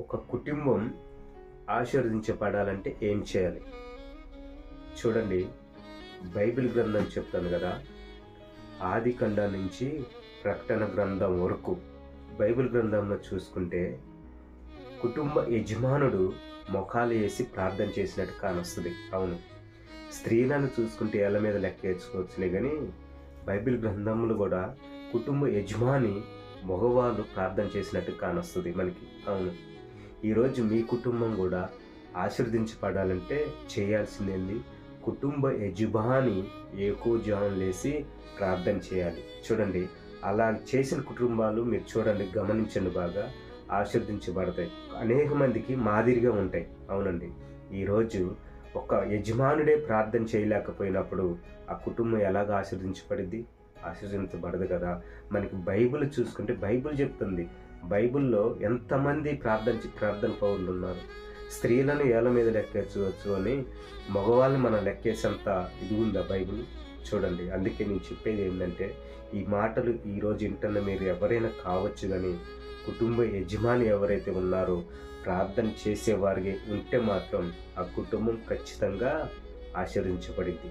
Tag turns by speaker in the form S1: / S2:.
S1: ఒక కుటుంబం ఆశీర్వదించబడాలంటే ఏం చేయాలి? చూడండి బైబిల్ గ్రంథం చెప్తాను కదా ఆది ఖండం నుంచి ప్రకటన గ్రంథం వరకు. బైబిల్ గ్రంథంలో చూసుకుంటే కుటుంబ యజమానుడు మొఖాలు వేసి ప్రార్థన చేసినట్టు కానొస్తుంది. అవును. స్త్రీలను చూసుకుంటే ఏళ్ళ మీద లెక్క వేసుకోవచ్చులే కానీ బైబిల్ గ్రంథములు కూడా కుటుంబ యజమాని మగవాళ్ళు ప్రార్థన చేసినట్టు కానొస్తుంది మనకి. అవును. ఈరోజు మీ కుటుంబం కూడా ఆశీర్దించబడాలంటే చేయాల్సిందేంది? కుటుంబ యజమాని ఏకోజానం లేసి ప్రార్థన చేయాలి. చూడండి అలా చేసిన కుటుంబాలు మీరు చూడండి గమనించండి బాగా. ఆశీర్దించబడతాయి అనేక మందికి మాదిరిగా ఉంటాయి. అవునండి. ఈరోజు ఒక యజమానుడే ప్రార్థన చేయలేకపోయినప్పుడు ఆ కుటుంబం ఎలాగ ఆశీర్దించబడింది ఆశీర్దించబడదు కదా. మనకి బైబిల్ చూసుకుంటే బైబిల్ చెప్తుంది బైబిల్లో ఎంతమంది ప్రార్థన ప్రార్థన పౌరులు ఉన్నారు స్త్రీలను ఏళ్ళ మీద లెక్కేసుకోవచ్చు అని మగవాళ్ళని మనం లెక్కేసేంత ఇది ఉందా బైబిల్? చూడండి అందుకే నేను చెప్పేది ఏంటంటే ఈ మాటలు ఈరోజు ఇంటన్న మీరు ఎవరైనా కావచ్చు కానీ కుటుంబ యజమాని ఎవరైతే ఉన్నారో ప్రార్థన చేసేవారికి ఉంటే మాత్రం ఆ కుటుంబం ఖచ్చితంగా ఆచరించబడింది